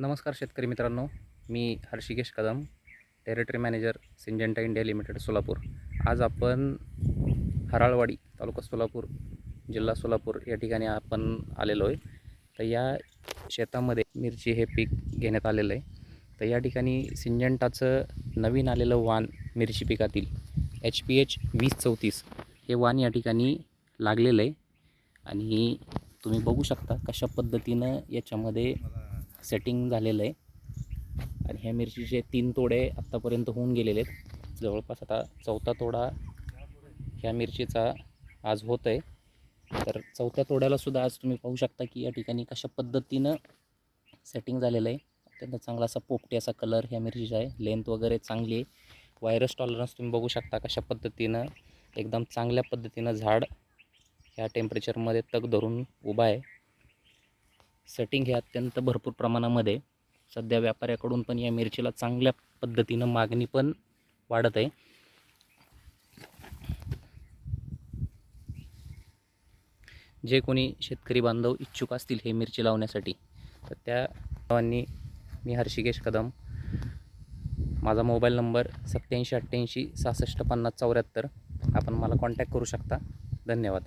नमस्कार शेतकरी मित्रांनो मी Hrishikesh Kadam territory manager Syngenta India limited Solapur. आज आपण हराळवाडी तालुका सोलापूर जिल्हा सोलापूर या ठिकाणी आपण आलेलो आहे. तर या शेतामध्ये मिरची हे पीक घेण्यात आलेलं आहे. तर या ठिकाणी सिंजंटाचं नवीन आलेलं वाण मिरची पिकातील एच पी एच वीस चौतीस हे वाण या ठिकाणी लागलेलं आहे. आणि तुम्ही बघू शकता कशा पद्धतीनं याच्यामध्ये सेटिंग झालेलं आहे. आणि ह्या मिरचीचे तीन तोडे आत्तापर्यंत होऊन गेलेले आहेत. जवळपास आता चौथा तोडा ह्या मिरचीचा आज होत आहे. तर चौथ्या तोड्यालासुद्धा आज तुम्ही पाहू शकता की या ठिकाणी कशा पद्धतीनं सेटिंग झालेलं आहे. अत्यंत चांगला असा पोपटी असा कलर ह्या मिरचीचा आहे. लेंथ वगैरे चांगली आहे. व्हायरस टॉलरन्स तुम्ही बघू शकता कशा पद्धतीनं एकदम चांगल्या पद्धतीनं झाड ह्या टेम्परेचरमध्ये तग धरून उभा आहे. सेटिंग हे अत्यंत भरपूर प्रमाणामध्ये सध्या व्यापाऱ्याकडून पण या मिरचीला चांगल्या पद्धतीनं मागणी पण वाढत आहे. जे कोणी शेतकरी बांधव इच्छुक असतील हे मिरची लावण्यासाठी तर त्या सर्वांनी मी हर्षिकेश कदम माझा मोबाईल नंबर सत्याऐंशी अठ्ठ्याऐंशी सहासष्ट पन्नास चौऱ्याहत्तर आपण मला कॉन्टॅक्ट करू शकता. धन्यवाद.